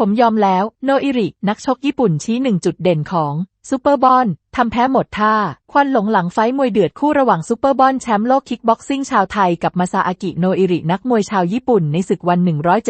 ผมยอมแล้ว โนอิริ นักชกญี่ปุ่นชี้หนึ่งจุดเด่นของ ซูเปอร์บอลทำแพ้หมดท่า ควันหลงหลังไฟมวยเดือดคู่ระหว่างซูเปอร์บอลแชมป์โลกคิกบ็อกซิ่งชาวไทยกับมาซาอากิโนอิรินักมวยชาวญี่ปุ่นในศึกวัน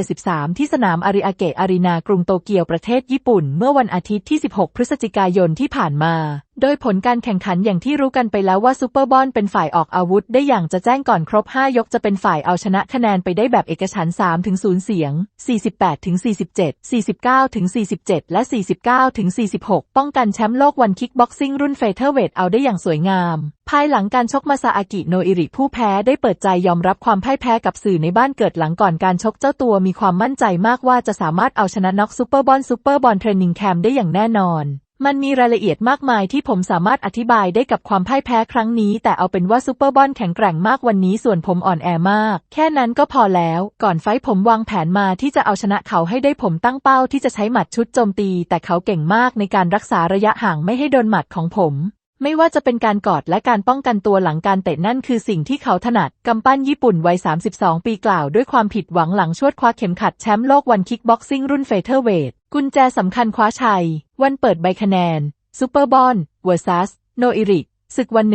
173 ที่สนามอาริอาเกะอารีนากรุงโตเกียวประเทศญี่ปุ่น เมื่อวันอาทิตย์ที่ 16 พฤศจิกายนที่ผ่านมา โดยผลการแข่งขันอย่างที่รู้กันไปแล้วว่าซูเปอร์บอลเป็นฝ่ายออกอาวุธ ได้อย่างจะแจ้งก่อนครบ 5 ยกจะเป็นฝ่ายเอาชนะคะแนนไปได้แบบเอกฉันท์3ถึง0เสียง 48ถึง47 49ถึง47 และ 49ถึง46 ป้องกันแชมป์โลกกวันคิกบ็อกซิ่งรุ่นเฟเธอร์เวทเอาได้อย่างสวยงาม ภายหลังการชกมาซาอากิโนอิริผู้แพ้ได้เปิดใจยอมรับความพ่ายแพ้กับสื่อในบ้านเกิดหลังก่อนการชกเจ้าตัวมีความมั่นใจมากว่าจะสามารถเอาชนะน็อกซูเปอร์บอลซูเปอร์บอลเทรนนิ่งแคมป์ได้อย่างแน่นอน มันมีรายละเอียดมากมายที่ผมสามารถอธิบายได้กับความพ่ายแพ้ครั้งนี้ แต่เอาเป็นว่าซูเปอร์บอลแข็งแกร่งมากวันนี้ส่วนผมอ่อนแอมาก แค่นั้นก็พอแล้ว ก่อนไฟผมวางแผนมาที่จะเอาชนะเขาให้ได้ผมตั้งเป้าที่จะใช้หมัดชุดโจมตี แต่เขาเก่งมากในการรักษาระยะห่างไม่ให้โดนหมัดของผม ไม่ว่าจะเป็นการกอดและการป้องกันตัวหลังการเตะนั่นคือสิ่งที่เขาถนัด กำปั้นญี่ปุ่นวัย 32 ปีกล่าวด้วยความผิดหวังหลังชวดคว้าเข็มขัดแชมป์โลกวันคิกบ็อกซิ่งรุ่นเฟเธอร์เวท กุญแจสำคัญคว้าชัย วันเปิดใบคะแนน ซูเปอร์บอลเวอร์ซัส โนอิริศึกวัน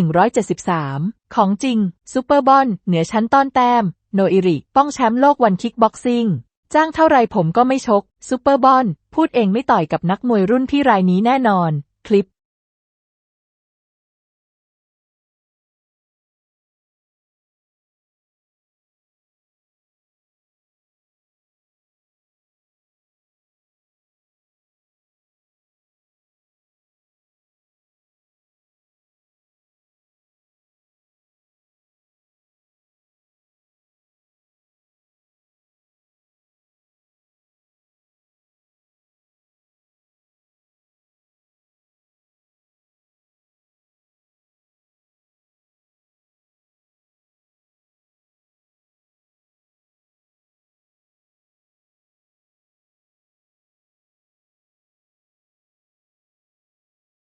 173 ของจริง ซูเปอร์บอลเหนือชั้นต้อนแต้ม โนอิริป้องแชมป์โลกวันคิกบ็อกซิ่งจ้างเท่าไรผมก็ไม่ชก ซูเปอร์บอลพูดเองไม่ต่อยกับนักมวยรุ่นพี่รายนี้แน่นอน คลิป